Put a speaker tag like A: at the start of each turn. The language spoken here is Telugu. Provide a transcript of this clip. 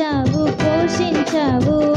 A: పెంచావు పోషించావు.